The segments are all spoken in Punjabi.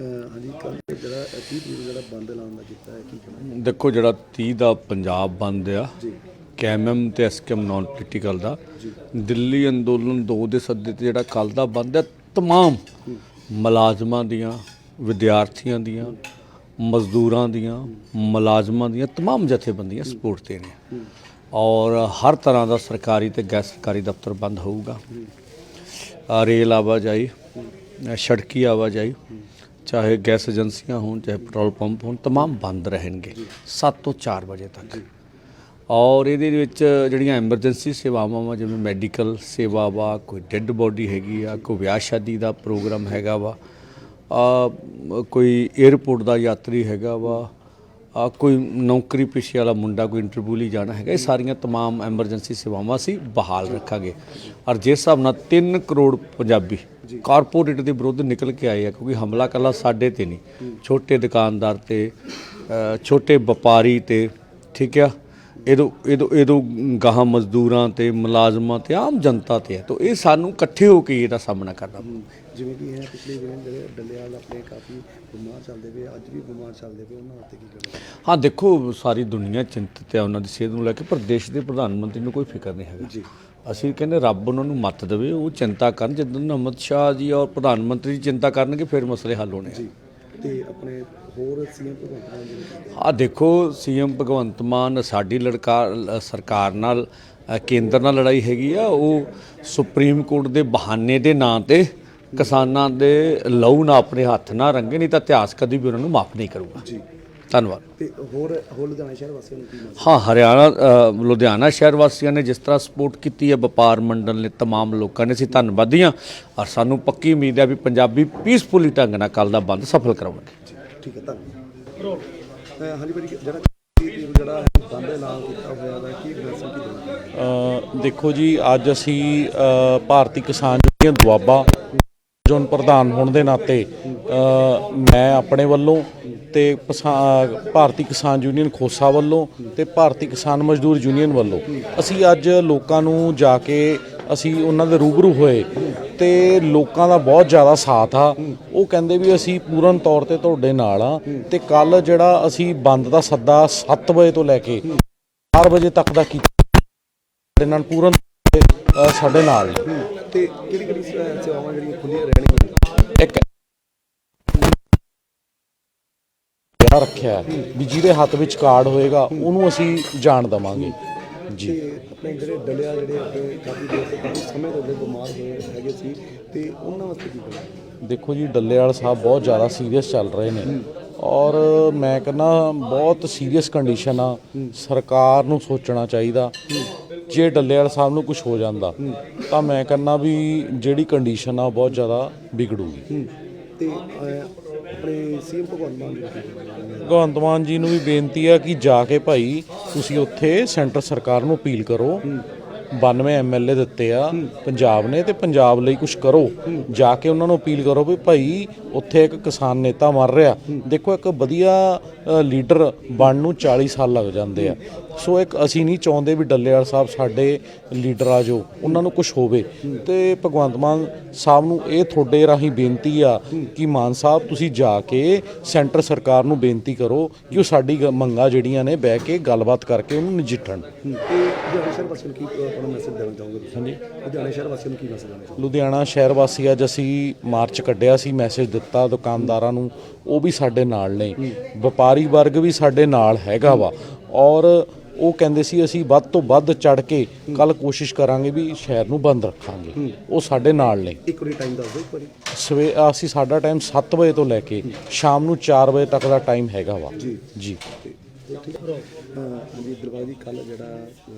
ਹਾਂਜੀ ਕੱਲ ਜਿਹੜਾ 30 ਤਰੀਕ ਨੂੰ ਜਿਹੜਾ ਬੰਦ ਐਲਾਨ ਦਾ ਕੀਤਾ ਹੈ ਕੀ ਕਹਿਣਾ ਦੇਖੋ ਜਿਹੜਾ 30 ਦਾ ਪੰਜਾਬ ਬੰਦ ਆ ਜੀ ਕੈਮਐਮ ਤੇ ਐਸਕੇਐਮ ਨਾਨ ਪੋਲੀਟੀਕਲ ਦਾ ਦਿੱਲੀ ਅੰਦੋਲਨ 2 ਦੇ ਸੱਦੇ ਤੇ ਜਿਹੜਾ ਕੱਲ ਦਾ ਬੰਦ ਹੈ तमाम ਮੁਲਾਜ਼ਮਾਂ ਦੀਆਂ ਵਿਦਿਆਰਥੀਆਂ ਦੀਆਂ ਮਜ਼ਦੂਰਾਂ ਦੀਆਂ ਮੁਲਾਜ਼ਮਾਂ ਦੀਆਂ तमाम ਜਥੇਬੰਦੀਆਂ ਸਪੋਰਟ ਤੇ ਨੇ ਔਰ ਹਰ ਤਰ੍ਹਾਂ ਦਾ ਸਰਕਾਰੀ ਤੇ ਗੈਰ ਸਰਕਾਰੀ ਦਫ਼ਤਰ ਬੰਦ ਹੋਊਗਾ ਅ, ਰੇਲ ਆਵਾਜਾਈ ਅ, ਸੜਕੀ ਆਵਾਜਾਈ ਚਾਹੇ ਗੈਸ ਏਜੰਸੀਆਂ ਹੋਣ ਚਾਹੇ ਪੈਟਰੋਲ ਪੰਪ ਹੋਣ ਤਮਾਮ ਬੰਦ ਰਹਿਣਗੇ 7 ਤੋਂ 4 ਵਜੇ ਤੱਕ। ਔਰ ਇਹਦੇ ਵਿੱਚ ਜਿਹੜੀਆਂ ਐਮਰਜੈਂਸੀ ਸੇਵਾਵਾਂ ਵਾ ਜਿਵੇਂ ਮੈਡੀਕਲ ਸੇਵਾ ਵਾ ਕੋਈ ਡੈੱਡ ਬੋਡੀ ਹੈਗੀ ਆ ਕੋਈ ਵਿਆਹ ਸ਼ਾਦੀ ਦਾ ਪ੍ਰੋਗਰਾਮ ਹੈਗਾ ਵਾ ਆ ਕੋਈ 에어ਪੋਰਟ ਦਾ ਯਾਤਰੀ ਹੈਗਾ ਵਾ ਆ ਕੋਈ ਨੌਕਰੀ ਪੇਸ਼ੇ ਵਾਲਾ ਮੁੰਡਾ ਕੋਈ ਇੰਟਰਵਿਊ ਲਈ ਜਾਣਾ ਹੈਗਾ ਇਹ ਸਾਰੀਆਂ तमाम ਐਮਰਜੈਂਸੀ ਸੇਵਾਵਾਂ ਸੀ ਬਹਾਲ ਰੱਖਾਂਗੇ। ਔਰ ਜਿਸ ਹਿਸਾਬ ਨਾਲ 3 ਕਰੋੜ ਪੰਜਾਬੀ ਕਾਰਪੋਰੇਟ ਦੇ ਵਿਰੁੱਧ ਨਿਕਲ ਕੇ ਆਏ ਆ ਕਿਉਂਕਿ ਹਮਲਾ ਕੱਲਾ ਸਾਡੇ ਤੇ ਨਹੀਂ। ਛੋਟੇ ਦੁਕਾਨਦਾਰ ਤੇ ਛੋਟੇ ਵਪਾਰੀ ਤੇ ਠੀਕ ਆ? ਇਹਦੋਂ ਇਹਦੋਂ ਇਹਦੋਂ ਗਾਹਾਂ ਮਜ਼ਦੂਰਾਂ ਤੇ ਮੁਲਾਜ਼ਮਾਂ ਤੇ ਆਮ ਜਨਤਾ ਤੇ ਹੈ ਤਾਂ ਇਹ ਸਾਨੂੰ ਇਕੱਠੇ ਹੋ ਕੇ ਇਹਦਾ ਸਾਹਮਣਾ ਕਰਨਾ ਜਿਵੇਂ ਕਿ ਹੈ ਪਿਛਲੇ ਦਿਨ ਜਿਹੜੇ ਡੱਲੇਵਾਲ ਆਪਣੇ ਕਾਫੀ ਬਿਮਾਰ ਚੱਲਦੇ ਪਏ ਅੱਜ ਵੀ ਬਿਮਾਰ ਚੱਲਦੇ ਪਏ ਉਹਨਾਂ ਉੱਤੇ ਕੀ ਕਹਿਣਾ ਹਾਂ ਦੇਖੋ ਸਾਰੀ ਦੁਨੀਆ ਚਿੰਤਤ ਹੈ ਉਹਨਾਂ ਦੀ ਸਿਹਤ ਨੂੰ ਲੈ ਕੇ ਪਰ ਦੇਸ਼ ਦੇ ਪ੍ਰਧਾਨ ਮੰਤਰੀ ਨੂੰ ਕੋਈ ਫਿਕਰ ਨਹੀਂ ਹੈਗਾ। ਜੀ। ਅਸੀਂ ਕਹਿੰਦੇ ਰੱਬ ਉਹਨਾਂ ਨੂੰ ਮੱਤ ਦੇਵੇ ਉਹ ਚਿੰਤਾ ਕਰਨ ਜਦੋਂ ਅਮਿਤ ਸ਼ਾਹ ਜੀ ਔਰ ਪ੍ਰਧਾਨ ਮੰਤਰੀ ਚਿੰਤਾ ਕਰਨਗੇ ਫਿਰ ਮਸਲੇ ਹੱਲ ਹੋਣੇ ਆ। ਜੀ ਤੇ ਆਪਣੇ ਹੋਰ ਸੀਐਮ ਭਗਵੰਤ ਮਾਨ ਜੀ ਆ ਦੇਖੋ ਸੀਐਮ ਭਗਵੰਤ ਮਾਨ ਸਾਡੀ ਲੜਕਾ ਸਰਕਾਰ ਨਾਲ ਅ, ਕੇਂਦਰ ਨਾਲ ਲੜਾਈ ਹੈਗੀ ਆ ਉਹ ਸੁਪਰੀਮ ਕੋਰਟ ਦੇ ਬਹਾਨੇ ਦੇ ਨਾਂ ਤੇ ਕਿਸਾਨਾਂ ਦੇ ਲਹੂ ਨਾ ਆਪਣੇ ਹੱਥ ਨਾ ਰੰਗੇ ਨਹੀਂ ਤਾਂ ਇਤਿਹਾਸ ਕਦੀ ਵੀ ਉਹਨਾਂ ਨੂੰ ਮਾਫ ਨਹੀਂ ਕਰੂਗਾ। ਜੀ। ਧੰਨਵਾਦ ਤੇ ਹੋਰ ਹੋਰ ਲੁਧਿਆਣਾ ਸ਼ਹਿਰ ਵਾਸੀਆਂ ਨੂੰ ਕੀ ਮੈਸੇਜ ਹਾਂ ਹਰਿਆਣਾ ਅ, ਲੁਧਿਆਣਾ ਸ਼ਹਿਰ ਵਾਸੀਆਂ ਨੇ ਜਿਸ ਤਰ੍ਹਾਂ ਸਪੋਰਟ ਕੀਤੀ ਹੈ ਵਪਾਰ ਮੰਡਲ ਨੇ तमाम ਲੋਕਾਂ ਨੇ ਅਸੀਂ ਧੰਨਵਾਦੀ ਹਾਂ ਔਰ ਸਾਨੂੰ ਪੱਕੀ ਉਮੀਦ ਹੈ ਵੀ ਪੰਜਾਬੀ ਪੀਸਫੁਲੀ ਢੰਗ ਨਾਲ ਕੱਲ ਦਾ ਬੰਦ ਸਫਲ ਕਰਾਉਣਗੇ ਠੀਕ ਹੈ ਧੰਨਵਾਦ ਅਹ ਹਾਂਜੀ ਭਾਜੀ ਜਿਹੜਾ 30 ਤਰੀਕ ਨੂੰ ਜਿਹੜਾ ਹੈ ਬੰਦ ਐਲਾਨ ਕੀਤਾ ਹੋਇਆ ਦਾ ਕੀ ਮੈਸੇਜ ਕੀ ਦੇਣਾ ਅ, ਦੇਖੋ ਜੀ ਅੱਜ ਅਸੀਂ ਅ, ਭਾਰਤੀ ਕਿਸਾਨ ਯੂਨੀਅਨ ਦੁਆਬਾ ਜੋਨ ਪ੍ਰਧਾਨ ਹੋਣ ਦੇ ਨਾਤੇ ਅ, ਮੈਂ ਆਪਣੇ ਵੱਲੋਂ ਤੇ ਭਾਰਤੀ ਕਿਸਾਨ ਯੂਨੀਅਨ ਖੋਸਾ ਵੱਲੋਂ ਤੇ ਭਾਰਤੀ ਕਿਸਾਨ ਮਜ਼ਦੂਰ ਯੂਨੀਅਨ ਵੱਲੋਂ ਅਸੀਂ ਅੱਜ ਲੋਕਾਂ ਨੂੰ ਜਾ ਕੇ ਅਸੀਂ ਉਹਨਾਂ ਦੇ ਰੂਬਰੂ ਹੋਏ ਤੇ ਲੋਕਾਂ ਦਾ ਬਹੁਤ ਜ਼ਿਆਦਾ ਸਾਥ ਆ। ਉਹ ਕਹਿੰਦੇ ਵੀ ਅਸੀਂ ਪੂਰਨ ਤੌਰ ਤੇ ਤੁਹਾਡੇ ਨਾਲ ਆ ਤੇ ਕੱਲ ਜਿਹੜਾ ਅਸੀਂ ਬੰਦ ਦਾ ਸੱਦਾ 7 ਵਜੇ ਤੋਂ ਲੈ ਕੇ 4 ਵਜੇ ਤੱਕ ਦਾ ਕੀਤਾ। ਸਾਡੇ ਨਾਲ ਪੂਰਨ ਸਾਡੇ ਨਾਲ। ਤੇ ਕਿਹੜੀ ਕਿਹੜੀ ਸੇਵਾਵਾਂ ਜਿਹੜੀਆਂ ਖੁੱਲੀਆਂ ਰਹਿਣਗੀਆਂ? ਇੱਕ ਵਿਆਹ ਰੱਖਿਆ ਹੈ ਵੀ ਜਿਹਦੇ ਹੱਥ ਵਿੱਚ ਕਾਰਡ ਹੋਏਗਾ ਉਹਨੂੰ ਅਸੀਂ ਜਾਣ ਦਵਾਂਗੇ। ਜੀ। ਤੇ ਆਪਣੇ ਜਿਹੜੇ ਡਲਿਆ ਜਿਹੜੇ ਆਪਣੇ ਕਾਫੀ ਦੇਰ ਤੋਂ ਕਾਫੀ ਸਮੇਂ ਤੋਂ ਜਿਹੜੇ ਬਿਮਾਰ ਹੋਏ ਹੈਗੇ ਸੀ ਤੇ ਉਹਨਾਂ ਵਾਸਤੇ ਕੀ ਕਰਨਾ? ਦੇਖੋ ਜੀ ਡੱਲੇਵਾਲ ਸਾਹਿਬ ਬਹੁਤ ਜ਼ਿਆਦਾ ਸੀਰੀਅਸ ਚੱਲ ਰਹੇ ਨੇ। ਔਰ ਮੈਂ ਕਹਿੰਦਾ ਬਹੁਤ ਸੀਰੀਅਸ ਕੰਡੀਸ਼ਨ ਆ। ਸਰਕਾਰ ਨੂੰ ਸੋਚਣਾ ਚਾਹੀਦਾ ਜੇ ਡੱਲੇਵਾਲ ਸਾਹਿਬ ਨੂੰ ਕੁਝ ਹੋ ਜਾਂਦਾ ਤਾਂ ਮੈਂ ਕਹਿੰਦਾ ਵੀ ਜਿਹੜੀ ਕੰਡੀਸ਼ਨ ਆ ਬਹੁਤ ਜ਼ਿਆਦਾ ਵਿਗੜੂਗੀ ਤੇ ਆਪਣੇ ਸੀਐਮ ਭਗਵੰਤ ਮਾਨ ਜੀ? ਭਗਵੰਤ ਮਾਨ ਜੀ ਨੂੰ ਵੀ ਬੇਨਤੀ ਹੈ ਕਿ ਜਾ ਕੇ ਭਾਈ ਤੁਸੀਂ ਉੱਥੇ ਸੈਂਟਰ ਸਰਕਾਰ ਨੂੰ ਅਪੀਲ ਕਰੋ। 92 ਐਮਐਲਏ ਦਿੱਤੇ ਆ ਪੰਜਾਬ ਨੇ ਤੇ ਪੰਜਾਬ ਲਈ ਕੁਝ ਕਰੋ। ਜਾ ਕੇ ਉਹਨਾਂ ਨੂੰ ਅਪੀਲ ਕਰੋ ਵੀ ਭਾਈ ਉੱਥੇ ਇੱਕ ਕਿਸਾਨ ਨੇਤਾ ਮਰ ਰਿਹਾ। ਦੇਖੋ ਇੱਕ ਵਧੀਆ ਲੀਡਰ ਬਣਨ ਨੂੰ 40 ਸਾਲ ਲੱਗ ਜਾਂਦੇ ਆ। ਸੋ ਇੱਕ ਅਸੀਂ ਨਹੀਂ ਚਾਹੁੰਦੇ ਵੀ ਡੱਲੇਵਾਲ ਸਾਹਿਬ ਸਾਡੇ ਲੀਡਰ ਆ ਜੋ ਉਹਨਾਂ ਨੂੰ ਕੁਝ ਹੋਵੇ। ਤੇ ਭਗਵੰਤ ਮਾਨ ਸਾਹਿਬ ਨੂੰ ਇਹ ਤੁਹਾਡੇ ਰਾਹੀਂ ਬੇਨਤੀ ਆ ਕਿ ਮਾਨ ਸਾਹਿਬ ਤੁਸੀਂ ਜਾ ਕੇ ਸੈਂਟਰ ਸਰਕਾਰ ਨੂੰ ਬੇਨਤੀ ਕਰੋ ਕਿ ਉਹ ਸਾਡੀ ਮੰਗਾਂ ਜਿਹੜੀਆਂ ਨੇ ਬਹਿ ਕੇ ਗੱਲਬਾਤ ਕਰਕੇ ਉਹਨੂੰ ਨਜਿੱਠਣ। ਤੇ ਲੁਧਿਆਣਾ ਸ਼ਹਿਰ ਵਾਸੀਆਂ ਨੂੰ ਕੀ ਅਹ, ਆਪਣਾ ਮੈਸੇਜ ਦੇਣਾ ਚਾਹੋਗੇ ਤੁਸੀਂ? ਹਾਂਜੀ। ਲੁਧਿਆਣਾ ਸ਼ਹਿਰ ਵਾਸੀਆਂ ਨੂੰ ਕੀ ਮੈਸੇਜ ਦੇਣਾ ਚਾਹੋਗੇ? ਲੁਧਿਆਣਾ ਸ਼ਹਿਰ ਵਾਸੀ ਅੱਜ ਅਸੀਂ ਮਾਰਚ ਕੱਢਿਆ ਸੀ ਮੈਸੇਜ ਦਿੱਤਾ ਦੁਕਾਨਦਾਰਾਂ ਨੂੰ ਉਹ ਵੀ ਸਾਡੇ ਨਾਲ ਨੇ। ਵਪਾਰੀ ਵਰਗ ਵੀ ਸਾਡੇ ਨਾਲ ਹੈਗਾ ਵਾ। ਔਰ ਉਹ ਕਹਿੰਦੇ ਸੀ ਅਸੀਂ ਵੱਧ ਤੋਂ ਵੱਧ ਚੜ ਕੇ ਕੱਲ ਕੋਸ਼ਿਸ਼ ਕਰਾਂਗੇ ਵੀ ਸ਼ਹਿਰ ਨੂੰ ਬੰਦ ਰੱਖਾਂਗੇ। ਉਹ ਸਾਡੇ ਨਾਲ ਨੇ। ਇੱਕ ਵਾਰੀ ਟਾਈਮ ਦੱਸ ਦਿਓ ਇੱਕ ਵਾਰੀ। ਸਵੇ ਅਸੀਂ ਸਾਡਾ ਟਾਈਮ 7 ਵਜੇ ਤੋਂ ਲੈ ਕੇ ਸ਼ਾਮ ਨੂੰ 4 ਵਜੇ ਤੱਕ ਦਾ ਟਾਈਮ ਹੈਗਾ ਵਾ। ਜੀ। ਜੀ। ਤੇ ਇਹ ਠੀਕ ਅਹ, ਹਾਂਜੀ ਦਰਬਾਰ ਜੀ ਕੱਲ ਜਿਹੜਾ ਅਹ,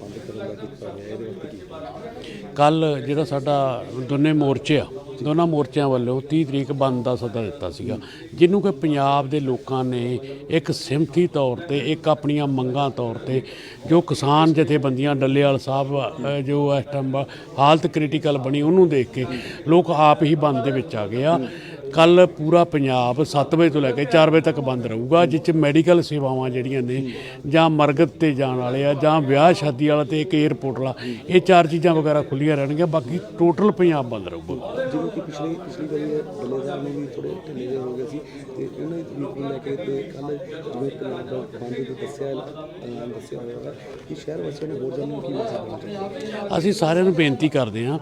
ਬੰਦ ਕਰਨ ਦਾ ਕੀਤਾ ਹੋਇਆ ਇਹਦੇ ਵਾਸਤੇ ਕੀ ਕਹਿਣਾ? ਕੱਲ ਜਿਹੜਾ ਸਾਡਾ ਦੋਨੇ ਮੋਰਚੇ ਆ ਦੋਨਾਂ ਮੋਰਚਿਆਂ ਵੱਲੋਂ 30 ਤਰੀਕ ਬੰਦ ਦਾ ਸੱਦਾ ਦਿੱਤਾ ਸੀਗਾ। ਜਿਹਨੂੰ ਕਿ ਪੰਜਾਬ ਦੇ ਲੋਕਾਂ ਨੇ ਇੱਕ ਸਿਮਤੀ ਤੌਰ ਤੇ, ਇੱਕ ਆਪਣੀਆਂ ਮੰਗਾਂ ਤੌਰ ਤੇ, ਜੋ ਕਿਸਾਨ ਜਥੇਬੰਦੀਆਂ, ਡੱਲੇਵਾਲ ਸਾਹਿਬ ਜੋ ਇਸ ਟਾਈਮ ਹਾਲਤ ਕ੍ਰਿਟੀਕਲ ਬਣੀ, ਉਹਨੂੰ ਦੇਖ ਕੇ ਲੋਕ ਆਪ ਹੀ ਬੰਦ ਦੇ ਵਿੱਚ ਆ ਗਏ ਆ। ਕੱਲ ਪੂਰਾ ਪੰਜਾਬ 7 ਵਜੇ ਤੋਂ ਲੈ ਕੇ 4 ਵਜੇ ਤੱਕ ਬੰਦ ਰਹੂਗਾ, ਜਿਸ 'ਚ ਮੈਡੀਕਲ ਸੇਵਾਵਾਂ ਜਿਹੜੀਆਂ ਨੇ, ਜਾਂ ਮਰਗਤ ਤੇ ਜਾਣ ਵਾਲੇ ਆ, ਜਾਂ ਵਿਆਹ ਸ਼ਾਦੀ ਵਾਲਾ ਤੇ ਇੱਕ 에ਅਰਪੋਰਟ ਵਾਲਾ, ਇਹ ਚਾਰ ਚੀਜ਼ਾਂ ਵਗੈਰਾ ਖੁੱਲੀਆਂ ਰਹਿਣਗੀਆਂ, ਬਾਕੀ ਟੋਟਲ ਪੰਜਾਬ ਬੰਦ ਰਹੂਗਾ। ਜਿਵੇਂ ਕਿ ਪਿਛਲੇ ਪਿਛਲੀ ਵਾਰੀ ਬੱਲੇਦਾਰ ਨੂੰ ਵੀ ਥੋੜੇ ਢਿੱਲੇ ਹੋ ਗਏ ਸੀ। ਤੇ ਉਹਨਾਂ ਦੀ ਨੂੰ ਲੈ ਕੇ ਤੇ ਕੱਲ ਜਿਵੇਂ ਪੰਜਾਬ ਦਾ ਦੀ ਦੱਸਿਆ ਐਲਾਨ ਦੱਸਿਆ ਹੋਇਆ ਵਾ ਕਿ ਸ਼ਹਿਰ ਵਾਸੀਆਂ ਨੇ ਹੋਰ ਜਨ ਕੀ ਮੈਸੇਜ ਦੇਣਾ ਅਸੀਂ ਸਾਰਿਆਂ ਨੂੰ ਬੇਨਤੀ ਕਰਦੇ ਹਾਂ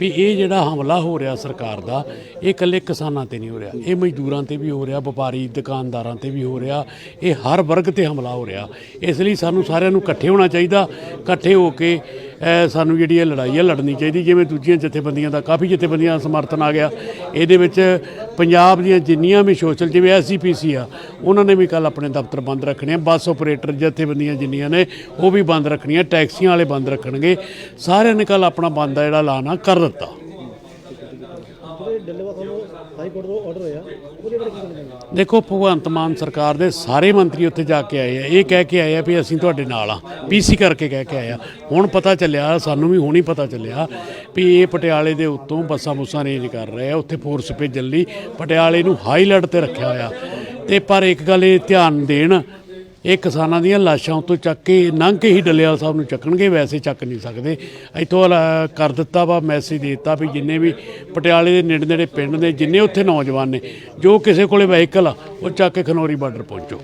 ਵੀ ਇਹ ਜਿਹੜਾ ਹਮਲਾ ਹੋ ਰਿਹਾ ਸਰਕਾਰ ਦਾ, ਇਹ ਇਕੱਲੇ ਕਿਸਾਨਾਂ ਤੇ ਨਹੀਂ ਹੋ ਰਿਹਾ, ਇਹ ਮਜ਼ਦੂਰਾਂ ਤੇ ਵੀ ਹੋ ਰਿਹਾ, ਵਪਾਰੀ ਦੁਕਾਨਦਾਰਾਂ ਤੇ ਵੀ ਹੋ ਰਿਹਾ, ਇਹ ਹਰ ਵਰਗ ਤੇ ਹਮਲਾ ਹੋ ਰਿਹਾ। ਇਸ ਲਈ ਸਾਨੂੰ ਸਾਰਿਆਂ ਨੂੰ ਇਕੱਠੇ ਹੋਣਾ ਚਾਹੀਦਾ, ਇਕੱਠੇ ਹੋ ਕੇ ਅਹ, ਸਾਨੂੰ ਜਿਹੜੀ ਇਹ ਲੜਾਈ ਹੈ ਲੜਨੀ ਚਾਹੀਦੀ ਜਿਵੇਂ ਦੂਜੀਆਂ ਜਥੇਬੰਦੀਆਂ ਦਾ ਕਾਫੀ ਜਥੇਬੰਦੀਆਂ ਦਾ ਸਮਰਥਨ ਆ ਗਿਆ। ਇਹਦੇ ਵਿੱਚ ਪੰਜਾਬ ਦੀਆਂ ਜਿੰਨੀਆਂ ਵੀ ਸੋਸ਼ਲ ਜਿਵੇਂ ਐਸਜੀਪੀਸੀ ਆ ਉਹਨਾਂ ਨੇ ਵੀ ਕੱਲ ਆਪਣੇ ਦਫ਼ਤਰ ਬੰਦ ਰੱਖਣੇ ਆ। ਬੱਸ ਆਪਰੇਟਰ ਜਥੇਬੰਦੀਆਂ ਜਿੰਨੀਆਂ ਨੇ ਉਹ ਵੀ ਬੰਦ ਰੱਖਣੀਆਂ ਟੈਕਸੀਆਂ ਵਾਲੇ ਬੰਦ ਰੱਖਣਗੇ। ਸਾਰਿਆਂ ਨੇ ਕੱਲ ਆਪਣਾ ਬੰਦ ਦਾ ਜਿਹੜਾ ਐਲਾਨ ਆ ਕਰ ਦਿੱਤਾ। ਦੇਖੋ, ਭਗਵੰਤ ਮਾਨ ਸਰਕਾਰ ਦੇ ਸਾਰੇ ਮੰਤਰੀ ਉੱਥੇ ਜਾ ਕੇ ਆਏ ਆ। ਇਹ ਕਹਿ ਕੇ ਆਏ ਆ ਵੀ ਅਸੀਂ ਤੁਹਾਡੇ ਨਾਲ ਆ। ਪੀਸੀ ਕਰਕੇ ਕਹਿ ਕੇ ਆਏ ਆ। ਹੁਣ ਪਤਾ ਚੱਲਿਆ, ਸਾਨੂੰ ਵੀ ਹੁਣੀ ਪਤਾ ਚੱਲਿਆ ਵੀ ਇਹ ਪਟਿਆਲੇ ਦੇ ਉੱਤੋਂ ਬੱਸਾਂ ਬੁੱਸਾਂ ਰੇਂਜ ਕਰ ਰਹੇ ਆ। ਉੱਥੇ ਫੋਰਸ ਭੇਜਣ ਲਈ ਪਟਿਆਲੇ ਨੂੰ ਹਾਈ ਅਲਰਟ ਤੇ ਰੱਖਿਆ ਹੋਇਆ। ਤੇ ਪਰ ਇੱਕ ਗੱਲ ਇਹ ਧਿਆਨ ਦੇਣ ਇਹ ਕਿਸਾਨਾਂ ਦੀਆਂ ਲਾਸ਼ਾਂ ਉੱਤੋਂ ਚੱਕ ਕੇ ਲੰਘ ਕੇ ਹੀ ਡੱਲੇਵਾਲ ਸਾਹਿਬ ਨੂੰ ਚੱਕਣਗੇ ਵੈਸੇ ਚੱਕ ਨਹੀਂ ਸਕਦੇ। ਇੱਥੋਂ ਕਰ ਦਿੱਤਾ ਵਾ ਮੈਸੇਜ ਦੇ ਦਿੱਤਾ ਵੀ ਜਿੰਨੇ ਵੀ ਪਟਿਆਲੇ ਦੇ ਨੇੜੇ ਨੇੜੇ ਪਿੰਡ ਨੇ ਜਿੰਨੇ ਉੱਥੇ ਨੌਜਵਾਨ ਨੇ ਜੋ ਕਿਸੇ ਕੋਲੇ ਵਹੀਕਲ ਆ ਉਹ ਚੱਕ ਕੇ ਖਨੌਰੀ ਬਾਰਡਰ ਪਹੁੰਚੋ।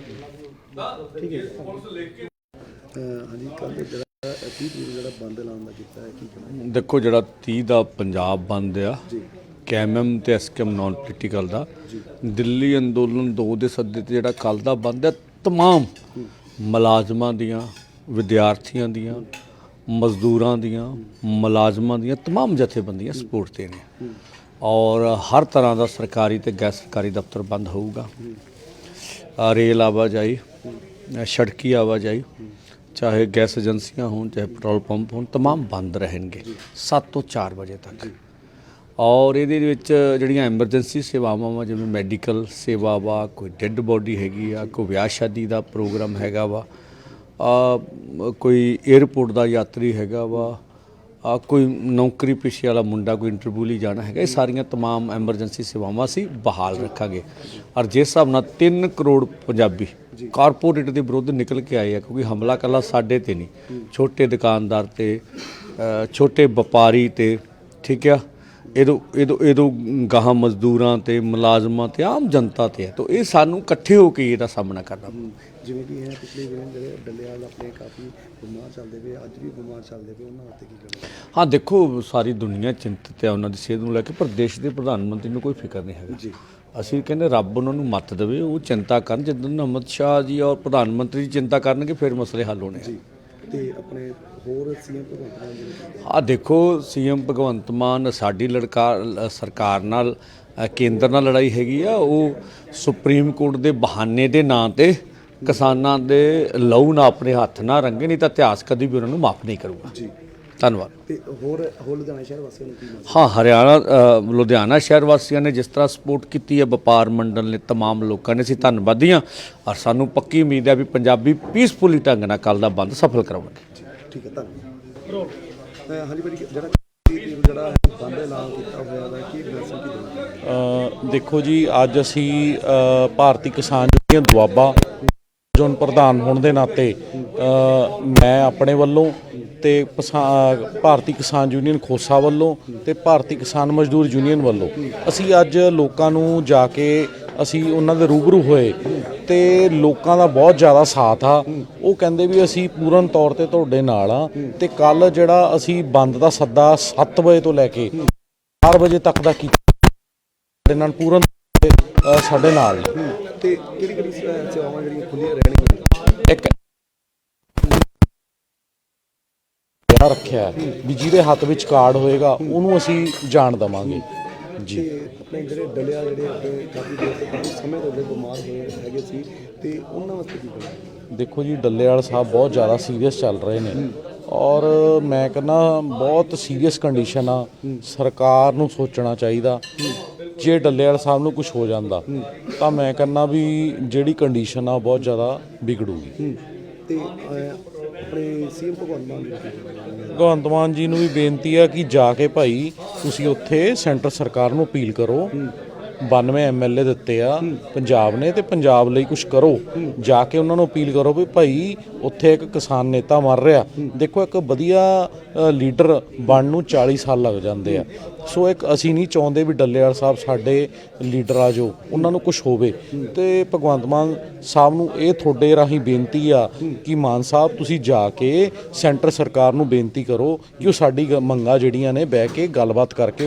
ਅਹ ਹਾਂਜੀ ਕੱਲ ਜਿਹੜਾ 30 ਤਰੀਕ ਨੂੰ ਜਿਹੜਾ ਬੰਦ ਐਲਾਨ ਦਾ ਕੀਤਾ ਹੈ ਕੀ ਕਹਿਣਾ ਦੇਖੋ ਜਿਹੜਾ 30 ਦਾ ਪੰਜਾਬ ਬੰਦ ਆ ਕੈਮਐਮ ਤੇ ਐਸਕੇਐਮ ਨਾਨ ਪੋਲੀਟੀਕਲ ਦਾ ਦਿੱਲੀ ਅੰਦੋਲਨ 2 ਦੇ ਸੱਦੇ ਤੇ ਜਿਹੜਾ ਕੱਲ ਦਾ ਬੰਦ ਹੈ तमाम ਮੁਲਾਜ਼ਮਾਂ ਦੀਆਂ ਵਿਦਿਆਰਥੀਆਂ ਦੀਆਂ ਮਜ਼ਦੂਰਾਂ ਦੀਆਂ ਮੁਲਾਜ਼ਮਾਂ ਦੀਆਂ तमाम ਜਥੇਬੰਦੀਆਂ ਸਪੋਰਟ ਤੇ ਨੇ ਔਰ ਹਰ ਤਰ੍ਹਾਂ ਦਾ ਸਰਕਾਰੀ ਤੇ ਗੈਰ ਸਰਕਾਰੀ ਦਫ਼ਤਰ ਬੰਦ ਹੋਊਗਾ ਅ, ਰੇਲ ਆਵਾਜਾਈ ਅ, ਸੜਕੀ ਆਵਾਜਾਈ ਚਾਹੇ ਗੈਸ ਏਜੰਸੀਆਂ ਹੋਣ ਚਾਹੇ ਪੈਟਰੋਲ ਪੰਪ ਹੋਣ तमाम ਬੰਦ ਰਹਿਣਗੇ 7 ਤੋਂ 4 ਵਜੇ ਤੱਕ ਔਰ ਇਹਦੇ ਵਿੱਚ ਜਿਹੜੀਆਂ ਐਮਰਜੈਂਸੀ ਸੇਵਾਵਾਂ ਵਾ ਜਿਵੇਂ ਮੈਡੀਕਲ ਸੇਵਾ ਵਾ ਕੋਈ ਡੈੱਡ ਬੋਡੀ ਹੈਗੀ ਆ ਕੋਈ ਵਿਆਹ ਸ਼ਾਦੀ ਦਾ ਪ੍ਰੋਗਰਾਮ ਹੈਗਾ ਵਾ ਆ ਕੋਈ 에어ਪੋਰਟ ਦਾ ਯਾਤਰੀ ਹੈਗਾ ਵਾ ਆ ਕੋਈ ਨੌਕਰੀ ਪੇਸ਼ੇ ਵਾਲਾ ਮੁੰਡਾ ਕੋਈ ਇੰਟਰਵਿਊ ਲਈ ਜਾਣਾ ਹੈਗਾ ਇਹ ਸਾਰੀਆਂ तमाम ਐਮਰਜੈਂਸੀ ਸੇਵਾਵਾਂ ਸੀ ਬਹਾਲ ਰੱਖਾਂਗੇ। ਔਰ ਜਿਸ ਹਿਸਾਬ ਨਾਲ 3 ਕਰੋੜ ਪੰਜਾਬੀ ਕਾਰਪੋਰੇਟ ਦੇ ਵਿਰੁੱਧ ਨਿਕਲ ਕੇ ਆਏ ਆ ਕਿਉਂਕਿ ਹਮਲਾ ਕੱਲਾ ਸਾਡੇ ਤੇ ਨਹੀਂ ਛੋਟੇ ਦੁਕਾਨਦਾਰ ਤੇ ਛੋਟੇ ਵਪਾਰੀ ਤੇ ਠੀਕ ਆ? ਇਹਦੋਂ ਇਹਦੋਂ ਇਹਦੋਂ ਗਾਹਾਂ ਮਜ਼ਦੂਰਾਂ ਤੇ ਮੁਲਾਜ਼ਮਾਂ ਤੇ ਆਮ ਜਨਤਾ ਤੇ ਹੈ। ਤਾਂ ਇਹ ਸਾਨੂੰ ਇਕੱਠੇ ਹੋ ਕੇ ਇਹਦਾ ਸਾਹਮਣਾ ਕਰਨਾ ਪਊ ਜਿਵੇਂ ਕਿ ਇਹ ਪਿਛਲੇ ਦਿਨ ਜਿਹੜੇ ਡੱਲੇਵਾਲ ਆਪਣੇ ਕਾਫੀ ਬਿਮਾਰ ਚੱਲਦੇ ਪਏ ਅੱਜ ਵੀ ਬਿਮਾਰ ਚੱਲਦੇ ਪਏ ਉਹਨਾਂ ਵਾਸਤੇ ਕੀ ਕਰਨਾ? ਹਾਂ ਦੇਖੋ ਸਾਰੀ ਦੁਨੀਆ ਚਿੰਤਤ ਹੈ ਉਹਨਾਂ ਦੀ ਸਿਹਤ ਨੂੰ ਲੈ ਕੇ ਪਰ ਦੇਸ਼ ਦੇ ਪ੍ਰਧਾਨ ਮੰਤਰੀ ਨੂੰ ਕੋਈ ਫਿਕਰ ਨਹੀਂ ਹੈਗਾ। ਜੀ। ਅਸੀਂ ਕਹਿੰਦੇ ਰੱਬ ਉਹਨਾਂ ਨੂੰ ਮੱਤ ਦੇਵੇ ਉਹ ਚਿੰਤਾ ਕਰਨ ਜਦੋਂ ਅਮਿਤ ਸ਼ਾਹ ਜੀ ਔਰ ਪ੍ਰਧਾਨ ਮੰਤਰੀ ਜੀ ਚਿੰਤਾ ਕਰਨਗੇ ਫਿਰ ਮਸਲੇ ਹੱਲ ਹੋਣੇ ਆ। ਜੀ। ਤੇ ਆਪਣੇ ਹੋਰ ਸੀਐਮ ਭਗਵੰਤ ਮਾਨ ਜੀ ਨੇ ਆ ਦੇਖੋ ਸੀਐਮ ਭਗਵੰਤ ਮਾਨ ਸਾਡੀ ਲੜਕਾ ਸਰਕਾਰ ਨਾਲ ਅ, ਕੇਂਦਰ ਨਾਲ ਲੜਾਈ ਹੈਗੀ ਆ ਉਹ ਸੁਪਰੀਮ ਕੋਰਟ ਦੇ ਬਹਾਨੇ ਦੇ ਨਾਂ ਤੇ ਕਿਸਾਨਾਂ ਦੇ ਲਹੂ ਨਾ ਆਪਣੇ ਹੱਥ ਨਾ ਰੰਗੇ ਨਹੀਂ ਤਾਂ ਇਤਿਹਾਸ ਕਦੀ ਵੀ ਉਹਨਾਂ ਨੂੰ ਮਾਫ ਨਹੀਂ ਕਰੂਗਾ ਜੀ ਧੰਨਵਾਦ ਤੇ ਹੋਰ ਹੋਰ ਲੁਧਿਆਣਾ ਸ਼ਹਿਰ ਵਾਸੀਆਂ ਨੂੰ ਕੀ ਮੈਸੇਜ ਹਾਂ ਹਰਿਆਣਾ ਅ, ਲੁਧਿਆਣਾ ਸ਼ਹਿਰ ਵਾਸੀਆਂ ਨੇ ਜਿਸ ਤਰ੍ਹਾਂ ਸਪੋਰਟ ਕੀਤੀ ਹੈ ਵਪਾਰ ਮੰਡਲ ਨੇ तमाम ਲੋਕਾਂ ਨੇ ਅਸੀਂ ਧੰਨਵਾਦੀ ਹਾਂ ਔਰ ਸਾਨੂੰ ਪੱਕੀ ਉਮੀਦ ਹੈ ਵੀ ਪੰਜਾਬੀ ਪੀਸਫੁਲੀ ਢੰਗ ਨਾਲ ਕੱਲ ਦਾ ਬੰਦ ਸਫਲ ਕਰਾਉਣਗੇ ਠੀਕ ਹੈ ਧੰਨਵਾਦ। ਅਹ ਹਾਂਜੀ ਭਾਜੀ ਜਿਹੜਾ 30 ਤਰੀਕ ਨੂੰ ਜਿਹੜਾ ਬੰਦ ਐਲਾਨ ਕੀਤਾ ਹੋਇਆ ਦਾ ਕੀ ਮੈਸੇਜ ਕੀ ਦੇਣਾ ਚਾਹੁੰਦੇ ਅ, ਦੇਖੋ ਜੀ ਅੱਜ ਅਸੀਂ ਭਾਰਤੀ ਕਿਸਾਨ ਯੂਨੀਅਨ ਦੁਆਬਾ ਜੋਨ ਪ੍ਰਧਾਨ ਹੋਣ ਦੇ ਨਾਤੇ ਮੈਂ ਆਪਣੇ ਵੱਲੋਂ ਤੇ ਭਾਰਤੀ ਕਿਸਾਨ ਯੂਨੀਅਨ ਖੋਸਾ ਵੱਲੋਂ ਤੇ ਭਾਰਤੀ ਕਿਸਾਨ ਮਜ਼ਦੂਰ ਯੂਨੀਅਨ ਵੱਲੋਂ ਅਸੀਂ ਅੱਜ ਲੋਕਾਂ ਨੂੰ ਜਾ ਕੇ ਅਸੀਂ ਉਹਨਾਂ ਦੇ ਰੂਬਰੂ ਹੋਏ ਤੇ ਲੋਕਾਂ ਦਾ ਬਹੁਤ ਜ਼ਿਆਦਾ ਸਾਥ ਆ। ਉਹ ਕਹਿੰਦੇ ਵੀ ਅਸੀਂ ਪੂਰਨ ਤੌਰ ਤੇ ਤੁਹਾਡੇ ਨਾਲ ਆ ਤੇ ਕੱਲ ਜਿਹੜਾ ਅਸੀਂ ਬੰਦ ਦਾ ਸੱਦਾ 7 ਵਜੇ ਤੋਂ ਲੈ ਕੇ 4 ਵਜੇ ਤੱਕ ਦਾ ਕੀਤਾ। ਸਾਡੇ ਨਾਲ ਪੂਰਨ ਸਾਡੇ ਨਾਲ। ਤੇ ਕਿਹੜੀ ਕਿਹੜੀ ਸੇਵਾਵਾਂ ਜਿਹੜੀਆਂ ਖੁੱਲੀਆਂ ਰਹਿਣਗੀਆਂ? ਇੱਕ ਰੱਖਿਆ ਵੀ ਜਿਹਦੇ ਹੱਥ ਵਿੱਚ ਕਾਰਡ ਹੋਏਗਾ ਉਹਨੂੰ ਅਸੀਂ ਜਾਣ ਦਵਾਂਗੇ। ਜੀ। ਆਪਣੇ ਜਿਹੜੇ ਡਲਿਆ ਜਿਹੜੇ ਆਪਣੇ ਕਾਫੀ ਦੇਰ ਤੋਂ ਕਾਫੀ ਸਮੇਂ ਤੋਂ ਜਿਹੜੇ ਬਿਮਾਰ ਹੋਏ ਹੈਗੇ ਸੀ ਤੇ ਉਹਨਾਂ ਵਾਸਤੇ ਕੀ ਕਰਨਾ? ਦੇਖੋ ਜੀ ਡੱਲੇਵਾਲ ਸਾਹਿਬ ਬਹੁਤ ਜ਼ਿਆਦਾ ਸੀਰੀਅਸ ਚੱਲ ਰਹੇ ਨੇ। ਔਰ ਮੈਂ ਕਹਿੰਦਾ ਬਹੁਤ ਸੀਰੀਅਸ ਕੰਡੀਸ਼ਨ ਆ। ਸਰਕਾਰ ਨੂੰ ਸੋਚਣਾ ਚਾਹੀਦਾ। ਜੇ ਡੱਲੇਵਾਲ ਸਾਹਿਬ ਨੂੰ ਕੁਝ ਹੋ ਜਾਂਦਾ ਤਾਂ ਮੈਂ ਕਹਿੰਦਾ ਵੀ ਜਿਹੜੀ ਕੰਡੀਸ਼ਨ ਆ ਬਹੁਤ ਜ਼ਿਆਦਾ ਵਿਗੜੂਗੀ। ਤੇ ਆਪਣੇ ਸੀਐਮ ਭਗਵੰਤ ਮਾਨ ਭਗਵੰਤ ਮਾਨ ਜੀ ਨੂੰ ਵੀ ਬੇਨਤੀ ਆ ਕਿ ਜਾ ਕੇ ਭਾਈ ਤੁਸੀਂ ਉੱਥੇ ਸੈਂਟਰ ਸਰਕਾਰ ਨੂੰ ਅਪੀਲ ਕਰੋ 92 ਐਮਐਲਏ ਦਿੱਤੇ ਆ, ਪੰਜਾਬ ਨੇ ਤੇ ਪੰਜਾਬ ਲਈ ਕੁਝ ਕਰੋ। ਜਾ ਕੇ ਉਹਨਾਂ ਨੂੰ ਅਪੀਲ ਕਰੋ ਵੀ ਭਾਈ, ਉੱਥੇ ਇੱਕ ਕਿਸਾਨ ਨੇਤਾ ਮਰ ਰਿਹਾ। ਦੇਖੋ ਇੱਕ ਵਧੀਆ ਲੀਡਰ ਬਣਨ ਨੂੰ 40 ਸਾਲ ਲੱਗ ਜਾਂਦੇ ਆ। ਸੋ ਇੱਕ ਅਸੀਂ ਨਹੀਂ ਚਾਹੁੰਦੇ ਵੀ ਡੱਲੇਵਾਲ ਸਾਹਿਬ ਸਾਡੇ ਲੀਡਰ ਆ ਜੋ, ਉਹਨਾਂ ਨੂੰ ਕੁਝ ਹੋਵੇ। ਤੇ ਭਗਵੰਤ ਮਾਨ ਸਾਹਿਬ ਨੂੰ ਇਹ ਤੁਹਾਡੇ ਰਾਹੀਂ ਬੇਨਤੀ ਆ ਕਿ ਮਾਨ ਸਾਹਿਬ, ਤੁਸੀਂ ਜਾ ਕੇ ਸੈਂਟਰ ਸਰਕਾਰ ਨੂੰ ਬੇਨਤੀ ਕਰੋ ਕਿ ਉਹ ਸਾਡੀ ਗ- ਮੰਗਾਂ ਜਿਹੜੀਆਂ ਨੇ ਬਹਿ ਕੇ ਗੱਲਬਾਤ ਕਰਕੇ